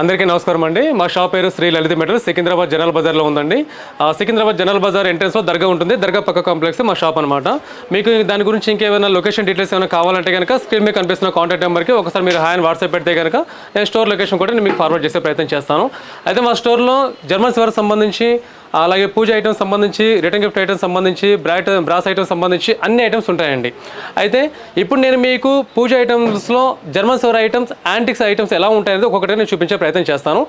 అందరికీ నమస్కారం అండి. మా షాప్ పేరు శ్రీ లలిత మెటల్ సికింద్రాబాద్ జనరల్ బజార్లో ఉందండి. సికింద్రాబాద్ జనరల్ బజార్ ఎంట్రెన్స్లో దర్గా ఉంటుంది. దర్గా పక్క కాంప్లెక్స్ మా షాప్ అనమాట మీకు దాని గురించి ఇంకేమైనా లొకేషన్ డీటెయిల్స్ ఏమైనా కావాలంటే కనుక స్క్రీన్ మీద కనిపిస్తున్న కాంటాక్ట్ నెంబర్కి ఒకసారి మీరు హాయ్ వాట్సాప్ పెడితే కనుక నేను స్టోర్ లొకేషన్ కూడా నేను మీకు ఫార్వర్డ్ చేసే ప్రయత్నం చేస్తాను. అయితే మా స్టోర్లో జర్మన్ సివర్ సంబంధించి అలాగే పూజ ఐటమ్స్ సంబంధించి రిటర్న్ గిఫ్ట్ ఐటమ్స్ సంబంధించి బ్రాట్ బ్రాస్ ఐటమ్స్ సంబంధించి అన్ని ఐటమ్స్ ఉంటాయండి. అయితే ఇప్పుడు నేను మీకు puja ఐటమ్స్లో German silver items antiques items ఎలా ఉంటాయనేది ఒక్కొక్కటి నేను చూపించే ప్రయత్నం చేస్తాను.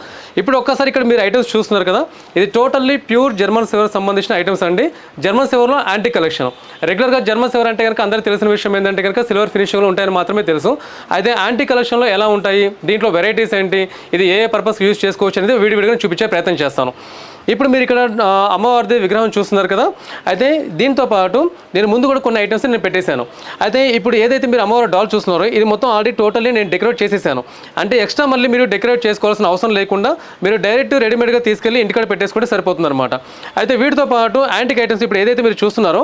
ఇప్పుడు ఒక్కసారి ఇక్కడ మీరు ఐటమ్స్ చూస్తున్నారు కదా ఇది టోటల్లీ ప్యూర్ జర్మన్ సివర్ సంబంధించిన ఐటమ్స్ అండి. జర్మన్ సివర్లో యాంటిక్ కలెక్షన్ రెగ్యులర్గా జర్మన్ సివర్ అంటే కనుక అందరికీ తెలిసిన విషయం ఏంటంటే కనుక సిల్వర్ ఫినిషింగ్లో ఉంటాయని మాత్రమే తెలుసు. అయితే యాంటిక్ కలెక్షన్లో ఎలా ఉంటాయి? దీంట్లో వెరైటీస్ ఏంటి? ఇది ఏ పర్పస్ యూజ్ చేసుకోవచ్చు అనేది వీడియో వీడియోగా చూపించే ప్రయత్నం చేస్తాను. ఇప్పుడు మీరు ఇక్కడ అమ్మవారిది విగ్రహం చూస్తున్నారు కదా. అయితే దీంతో పాటు నేను ముందు కూడా కొన్ని ఐటమ్స్ నేను పెట్టేశాను. అయితే ఇప్పుడు ఏదైతే మీరు అమ్మవారి డాల్ చూస్తున్నారో ఇది మొత్తం ఆల్రెడీ టోటల్లీ నేను డెకరేట్ చేసేసాను. అంటే ఎక్స్ట్రా మళ్ళీ మీరు డెకరేట్ చేసుకోవాల్సిన అవసరం లేకుండా మీరు డైరెక్ట్ రెడీమేడ్గా తీసుకెళ్ళి ఇంటికాడ పెట్టేసుకుంటే సరిపోతుంది అనమాట అయితే వీటితో పాటు యాంటిక్ ఐటమ్స్ ఇప్పుడు ఏదైతే మీరు చూస్తున్నారో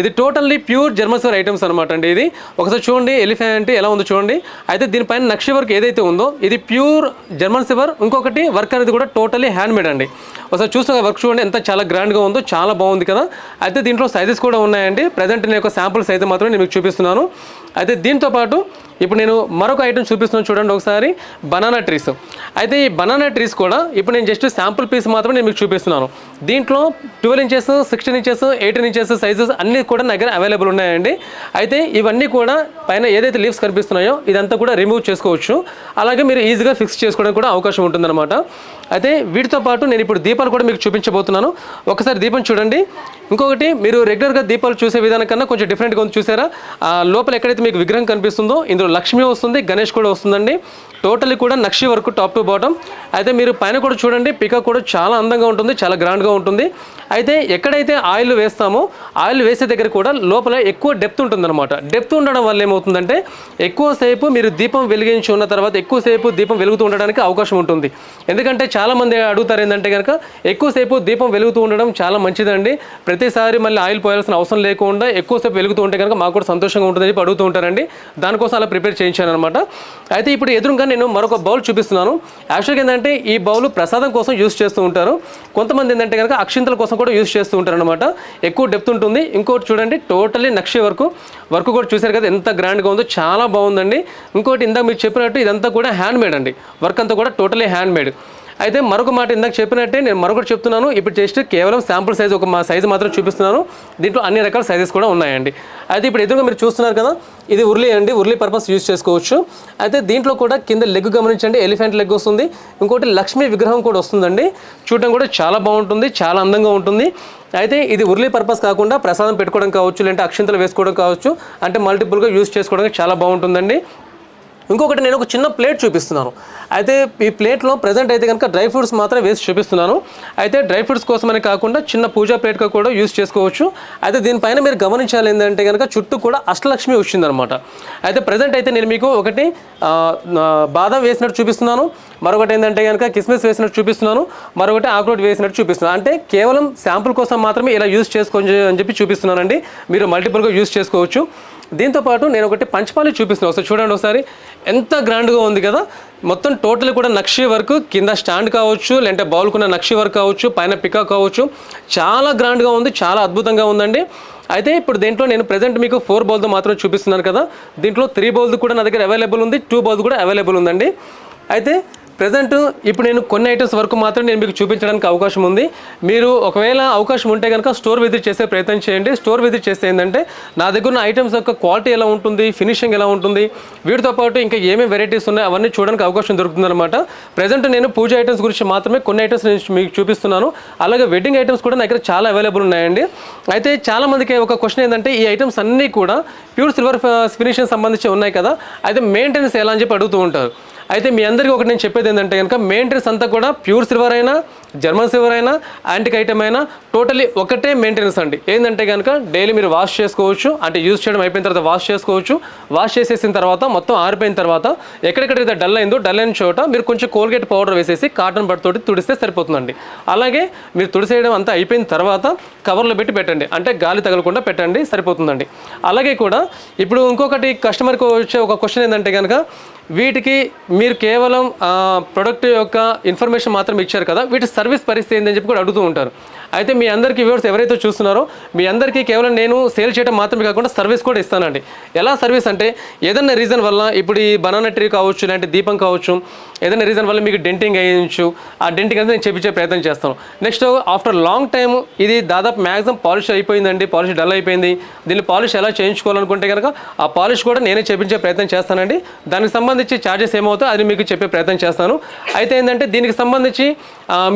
ఇది టోటల్లీ ప్యూర్ జర్మన్సర్ ఐటమ్స్ అనమాట అండి ఇది. ఒకసారి చూడండి ఎలిఫెంట్ ఎలా ఉందో చూడండి. అయితే దీనిపైన నక్షి వర్క్ ఏదైతే ఉందో ఇది ప్యూర్ జర్మన్ సివర్ ఇంకొకటి వర్క్ అనేది కూడా టోటలీ హ్యాండ్ మేడ్ అండి. ఒకసారి చూస్తే వర్క్ చూడండి ఎంత చాలా గ్రాండ్గా ఉందో చాలా బాగుంది కదా. అయితే దీంట్లో సైజెస్ కూడా ఉన్నాయండి. ప్రజెంట్ నేను ఒక శాంపుల్స్ అయితే మాత్రమే నేను మీకు చూపిస్తున్నాను. అయితే దీంతో పాటు ఇప్పుడు నేను మరొక ఐటమ్ చూపిస్తున్నాను చూడండి ఒకసారి. బనానా ట్రీస్ అయితే ఈ బనానా ట్రీస్ కూడా ఇప్పుడు నేను జస్ట్ శాంపుల్ పీస్ మాత్రమే నేను మీకు చూపిస్తున్నాను. దీంట్లో twelve inches sixteen inches eighteen inches sizes అన్నీ కూడా నా దగ్గర అవైలబుల్ ఉన్నాయండి. అయితే ఇవన్నీ కూడా పైన ఏదైతే లీవ్స్ కనిపిస్తున్నాయో ఇదంతా కూడా రిమూవ్ చేసుకోవచ్చు. అలాగే మీరు ఈజీగా ఫిక్స్ చేసుకోవడానికి కూడా అవకాశం ఉంటుందన్నమాట. అయితే వీటితో పాటు నేను ఇప్పుడు దీపాలు కూడా మీకు చూపించబోతున్నాను. ఒకసారి దీపం చూడండి. ఇంకొకటి మీరు రెగ్యులర్గా దీపాలు చూసే విధానం కన్నా కొంచెం డిఫరెంట్గా ఉంది చూసారా? ఆ లోపల ఎక్కడైతే మీకు విగ్రహం కనిపిస్తుందో ఇందులో లక్ష్మి వస్తుంది గణేష్ కూడా వస్తుందండి. టోటల్లీ కూడా నక్షి వర్క్ టాప్ టు బాటమ్. అయితే మీరు పైన కూడా చూడండి పికప్ కూడా చాలా అందంగా ఉంటుంది చాలా గ్రాండ్గా ఉంటుంది. అయితే ఎక్కడైతే ఆయిల్ వేస్తామో ఆయిల్ వేసే దగ్గర కూడా లోపల ఎక్కువ డెప్త్ ఉంటుందన్నమాట. డెప్త్ ఉండడం వల్ల ఏమవుతుందంటే ఎక్కువసేపు మీరు దీపం వెలిగించి ఉన్న తర్వాత ఎక్కువసేపు దీపం వెలుగుతూ ఉండడానికి అవకాశం ఉంటుంది. ఎందుకంటే చాలామంది అడుగుతారు ఏంటంటే కనుక ఎక్కువసేపు దీపం వెలుగుతూ ఉండడం చాలా మంచిదండి. ప్రతిసారి మళ్ళీ ఆయిల్ పోయాల్సిన అవసరం లేకుండా ఎక్కువసేపు వెలుగుతూ ఉంటే కనుక మాకు కూడా సంతోషంగా ఉంటుందని చెప్పి అడుగుతూ ఉంటారండి. దానికోసం అలా ప్రిపేర్ చేయించాను అనమాట అయితే ఇప్పుడు ఎదురుగా నేను మరొక బౌల్ చూపిస్తున్నాను. యాక్చువల్గా ఏంటంటే ఈ బౌల్ ప్రసాదం కోసం యూస్ చేస్తూ ఉంటారు. కొంతమంది ఏంటంటే కనుక అక్షింతల కోసం కూడా యూస్ చేస్తూ ఉంటారు అనమాట ఎక్కువ డెప్త్ ఉంటుంది. ఇంకోటి చూడండి టోటలీ నక్షి వర్క్. వర్క్ కూడా చూశారు కదా ఎంత గ్రాండ్గా ఉందో చాలా బాగుందండి. ఇంకోటి ఇందాక మీరు చెప్పినట్టు ఇదంతా కూడా హ్యాండ్ మేడ్ అండి. వర్క్ అంతా కూడా టోటలీ హ్యాండ్ మేడ్ అయితే మరొక మాట ఇందాక చెప్పినట్టే నేను మరొకటి చెప్తున్నాను. ఇప్పుడు జస్ట్ కేవలం శాంపుల్ సైజ్ ఒక మా సైజు మాత్రం చూపిస్తున్నాను. దీంట్లో అన్ని రకాల సైజెస్ కూడా ఉన్నాయండి. అయితే ఇప్పుడు ఎదురుగా మీరు చూస్తున్నారు కదా ఇది ఉర్లీ అండి. ఉర్లీ పర్పస్ యూజ్ చేసుకోవచ్చు. అయితే దీంట్లో కూడా కింద లెగ్ గమనించండి ఎలిఫెంట్ లెగ్ వస్తుంది. ఇంకోటి లక్ష్మీ విగ్రహం కూడా వస్తుందండి. చూడడం కూడా చాలా బాగుంటుంది చాలా అందంగా ఉంటుంది. అయితే ఇది ఉర్లీ పర్పస్ కాకుండా ప్రసాదం పెట్టుకోవడం కావచ్చు లేదంటే అక్షింతలు వేసుకోవడం కావచ్చు అంటే మల్టిపుల్గా యూజ్ చేసుకోవడానికి చాలా బాగుంటుందండి. ఇంకొకటి నేను ఒక చిన్న ప్లేట్ చూపిస్తున్నాను. అయితే ఈ ప్లేట్లో ప్రజెంట్ అయితే కనుక డ్రై ఫ్రూట్స్ మాత్రం వేసి చూపిస్తున్నాను. అయితే డ్రై ఫ్రూట్స్ కోసమని కాకుండా చిన్న పూజా ప్లేట్గా కూడా యూస్ చేసుకోవచ్చు. అయితే దీనిపైన మీరు గమనించాలి ఏంటంటే కనుక చుట్టూ కూడా అష్టలక్ష్మి వచ్చిందనమాట అయితే ప్రజెంట్ అయితే నేను మీకు ఒకటి బాదం వేసినట్టు చూపిస్తున్నాను. మరొకటి ఏంటంటే కనుక కిస్మిస్ వేసినట్టు చూపిస్తున్నాను. మరొకటి ఆక్రోట్ వేసినట్టు చూపిస్తున్నాను. అంటే కేవలం శాంపుల్ కోసం మాత్రమే ఇలా యూస్ చేసుకోవచ్చు అని చెప్పి చూపిస్తున్నానండి. మీరు మల్టిపుల్గా యూస్ చేసుకోవచ్చు. దీంతో పాటు నేను ఒకటి పంచపాలి చూపిస్తున్నాను ఒకసారి చూడండి ఒకసారి. ఎంత గ్రాండ్గా ఉంది కదా. మొత్తం టోటల్ కూడా నక్షి వర్క్ కింద స్టాండ్ కావచ్చు లేదంటే బౌల్కున్న నక్షి వర్క్ కావచ్చు పైన పికా కావచ్చు. చాలా గ్రాండ్గా ఉంది చాలా అద్భుతంగా ఉందండి. అయితే ఇప్పుడు దీంట్లో నేను ప్రజెంట్ మీకు ఫోర్ బౌల్తో మాత్రం చూపిస్తున్నాను కదా. దీంట్లో త్రీ బౌల్ది కూడా నా దగ్గర అవైలబుల్ ఉంది టూ బౌల్ది కూడా అవైలబుల్ ఉందండి. అయితే ప్రజెంట్ ఇప్పుడు నేను కొన్ని ఐటమ్స్ వరకు మాత్రం నేను మీకు చూపించడానికి అవకాశం ఉంది. మీరు ఒకవేళ అవకాశం ఉంటే కనుక స్టోర్ విజిట్ చేసే ప్రయత్నం చేయండి. స్టోర్ విజిట్ చేస్తే ఏంటంటే నా దగ్గర ఉన్న ఐటమ్స్ యొక్క క్వాలిటీ ఎలా ఉంటుంది ఫినిషింగ్ ఎలా ఉంటుంది వీటితో పాటు ఇంకా ఏమేమి వెరైటీస్ ఉన్నాయి అవన్నీ చూడడానికి అవకాశం దొరుకుతుందన్నమాట. ప్రజెంట్ నేను పూజ ఐటమ్స్ గురించి మాత్రమే కొన్ని ఐటమ్స్ నేను మీకు చూపిస్తున్నాను. అలాగే వెడ్డింగ్ ఐటమ్స్ కూడా నా దగ్గర చాలా అవైలబుల్ ఉన్నాయండి. అయితే చాలామందికి ఒక క్వశ్చన్ ఏంటంటే ఈ ఐటమ్స్ అన్నీ కూడా ప్యూర్ సిల్వర్ ఫినిషింగ్ సంబంధించి ఉన్నాయి కదా. అయితే మెయింటెనెన్స్ ఎలా అని చెప్పి అడుగుతూ ఉంటారు. అయితే మీ అందరికీ ఒకటి నేను చెప్పేది ఏంటంటే కనుక మెయింటెనెన్స్ అంతా కూడా ప్యూర్ సిల్వర్ అయినా జర్మన్ సిల్వర్ అయినా యాంటిక్ ఐటమ్ అయినా టోటలీ ఒకటే మెయింటెనెన్స్ అండి. ఏంటంటే కనుక డైలీ మీరు వాష్ చేసుకోవచ్చు అంటే యూజ్ చేయడం అయిపోయిన తర్వాత వాష్ చేసుకోవచ్చు. వాష్ చేసేసిన తర్వాత మొత్తం ఆరిపోయిన తర్వాత ఎక్కడెక్కడైతే డల్ అయిందో డల్ అయిన చోట మీరు కొంచెం కోల్గేట్ పౌడర్ వేసేసి కాటన్ బట్ తోటి తుడిస్తే సరిపోతుందండి. అలాగే మీరు తుడిసేయడం అంతా అయిపోయిన తర్వాత కవర్లో పెట్టి పెట్టండి. అంటే గాలి తగలకుండా పెట్టండి సరిపోతుందండి. అలాగే కూడా ఇప్పుడు ఇంకొకటి కస్టమర్కి వచ్చే ఒక క్వశ్చన్ ఏంటంటే కనుక వీటికి మీరు కేవలం ప్రొడక్ట్ యొక్క ఇన్ఫర్మేషన్ మాత్రం ఇచ్చారు కదా వీటి సర్వీస్ పరిస్థితి ఏందని చెప్పి కూడా అడుగుతూ ఉంటారు. అయితే మీ అందరికీ వ్యూవర్స్ ఎవరైతే చూస్తున్నారో మీ అందరికీ కేవలం నేను సేల్ చేయడం మాత్రమే కాకుండా సర్వీస్ కూడా ఇస్తానండి. ఎలా సర్వీస్ అంటే ఏదైనా రీజన్ వల్ల ఇప్పుడు ఈ బనానా ట్రీ కావచ్చు ఇలాంటి దీపం కావచ్చు ఏదైనా రీజన్ వల్ల మీకు డెంటింగ్ అయ్యించు ఆ డెంటింగ్ అనేది నేను చేపించే ప్రయత్నం చేస్తాను. నెక్స్ట్ ఆఫ్టర్ లాంగ్ టైం ఇది దాదాపు మ్యాక్సిమం పాలిష్ అయిపోయిందండి. పాలిష్ డల్ అయిపోయింది. దీన్ని పాలిష్ ఎలా చేయించుకోవాలనుకుంటే కనుక ఆ పాలిష్ కూడా నేనే చేపించే ప్రయత్నం చేస్తానండి. దానికి సంబంధించి ఛార్జెస్ ఏమవుతాయో అది మీకు చెప్పే ప్రయత్నం చేస్తాను. అయితే ఏంటంటే దీనికి సంబంధించి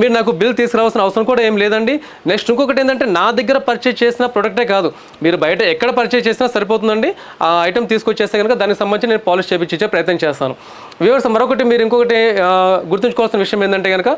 మీరు నాకు బిల్ తీసుకురావాల్సిన అవసరం కూడా ఏం లేదండి. నెక్స్ట్ ఇంకొకటి ఏంటంటే నా దగ్గర పర్చేజ్ చేసిన ప్రొడక్టే కాదు. మీరు బయట ఎక్కడ పర్చేజ్ చేసినా సరిపోతుందండి. ఆ ఐటమ్ తీసుకొచ్చేస్తే కనుక దానికి సంబంధించి నేను పాలిష్ చేపించే ప్రయత్నం చేస్తాను. వ్యూవర్స్ మరొకటి మీరు ఇంకొకటి గుర్తుంచుకోవాల్సిన విషయం ఏంటంటే కనుక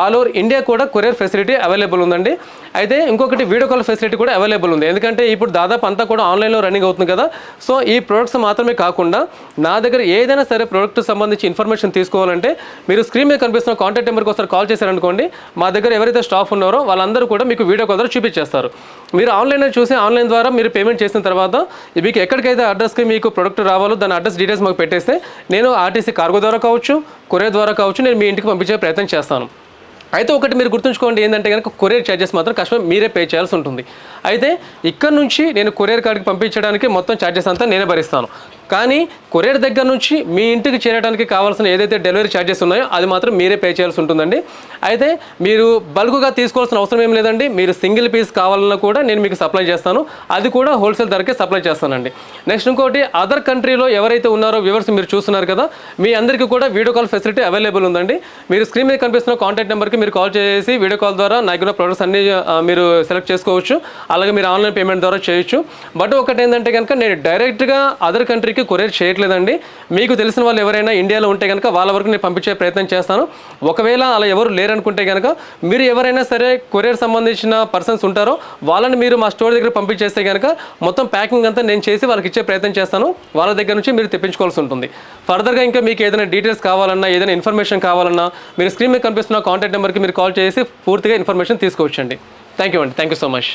ఆల్ ఓవర్ ఇండియా కూడా కొరియర్ ఫెసిలిటీ అవైలబుల్ ఉందండి. అయితే ఇంకొకటి వీడియో కాల్ ఫెసిలిటీ కూడా అవైలబుల్ ఉంది. ఎందుకంటే ఇప్పుడు దాదాపు అంతా కూడా ఆన్లైన్లో రన్నింగ్ అవుతుంది కదా. సో ఈ ప్రొడక్ట్స్ మాత్రమే కాకుండా నా దగ్గర ఏదైనా సరే ప్రొడక్ట్ సంబంధించి ఇన్ఫర్మేషన్ తీసుకోవాలంటే మీరు స్క్రీన్ మీద కనిపిస్తున్న కాంటాక్ట్ నెంబర్కి ఒకసారి కాల్ చేశారనుకోండి మా దగ్గర ఎవరైతే స్టాఫ్ ఉన్నారో వాళ్ళందరూ కూడా మీకు వీడియో కాల్ ద్వారా చూపించేస్తారు. మీరు ఆన్లైన్లో చూసి ఆన్లైన్ ద్వారా మీరు పేమెంట్ చేసిన తర్వాత మీకు ఎక్కడికైతే అడ్రస్కి మీకు ప్రొడక్ట్ రావాలో దాని అడ్రస్ డీటెయిల్స్ మాకు పెట్టేస్తే నేను ఆర్టీసీ కార్గో ద్వారా కావచ్చు కొరియర్ ద్వారా కావచ్చు నేను మీ ఇంటికి పంపించే ప్రయత్నం చేస్తాను. అయితే ఒకటి మీరు గుర్తుంచుకోండి ఏంటంటే కనుక కొరియర్ ఛార్జెస్ మాత్రం కస్టమర్ మీరే పే చేయాల్సి ఉంటుంది. అయితే ఇక్కడ నుంచి నేను కొరియర్ కార్డ్కి పంపించడానికి మొత్తం ఛార్జెస్ అంతా నేనే భరిస్తాను. కానీ కొరియర్ దగ్గర నుంచి మీ ఇంటికి చేరడానికి కావాల్సిన ఏదైతే డెలివరీ ఛార్జెస్ ఉన్నాయో అది మాత్రం మీరే పే చేయాల్సి ఉంటుందండి. అయితే మీరు బల్క్గా తీసుకోవాల్సిన అవసరం ఏం లేదండి. మీరు సింగిల్ పీస్ కావాలన్నా కూడా నేను మీకు సప్లై చేస్తాను. అది కూడా హోల్సేల్ ధరకే సప్లై చేస్తానండి. నెక్స్ట్ ఇంకోటి అదర్ కంట్రీలో ఎవరైతే ఉన్నారో వ్యూవర్స్ మీరు చూస్తున్నారు కదా మీ అందరికీ కూడా వీడియో కాల్ ఫెసిలిటీ అవైలబుల్ ఉందండి. మీరు స్క్రీన్ మీద కనిపిస్తున్న కాంటాక్ట్ నెంబర్కి మీరు కాల్ చేసి వీడియో కాల్ ద్వారా నాకు ప్రొడక్ట్స్ అన్ని మీరు సెలెక్ట్ చేసుకోవచ్చు. అలాగే మీరు ఆన్లైన్ పేమెంట్ ద్వారా చేయొచ్చు. బట్ ఒకటి ఏంటంటే కనుక నేను డైరెక్ట్గా అదర్ కంట్రీకి కొరియర్ చేయట్లేదండి. మీకు తెలిసిన వాళ్ళు ఎవరైనా ఇండియాలో ఉంటే కనుక వాళ్ళ వరకు నేను పంపించే ప్రయత్నం చేస్తాను. ఒకవేళ అలా ఎవరు లేరనుకుంటే కనుక మీరు ఎవరైనా సరే కొరియర్ సంబంధించిన పర్సన్స్ ఉంటారో వాళ్ళని మీరు మా స్టోర్ దగ్గర పంపించేస్తే కనుక మొత్తం ప్యాకింగ్ అంతా నేను చేసి వాళ్ళకి ఇచ్చే ప్రయత్నం చేస్తాను. వాళ్ళ దగ్గర నుంచి మీరు తెప్పించుకోవాల్సి ఉంటుంది. ఫర్దర్గా ఇంకా మీకు ఏదైనా డీటెయిల్స్ కావాలన్నా ఏదైనా ఇన్ఫర్మేషన్ కావాలన్నా మీరు స్క్రీన్ మీద కనిపిస్తున్న కాంటాక్ట్ నెంబర్కి మీరు కాల్ చేసి పూర్తిగా ఇన్ఫర్మేషన్ తీసుకోవచ్చండి. థ్యాంక్ యూ అండి. Thank you so much.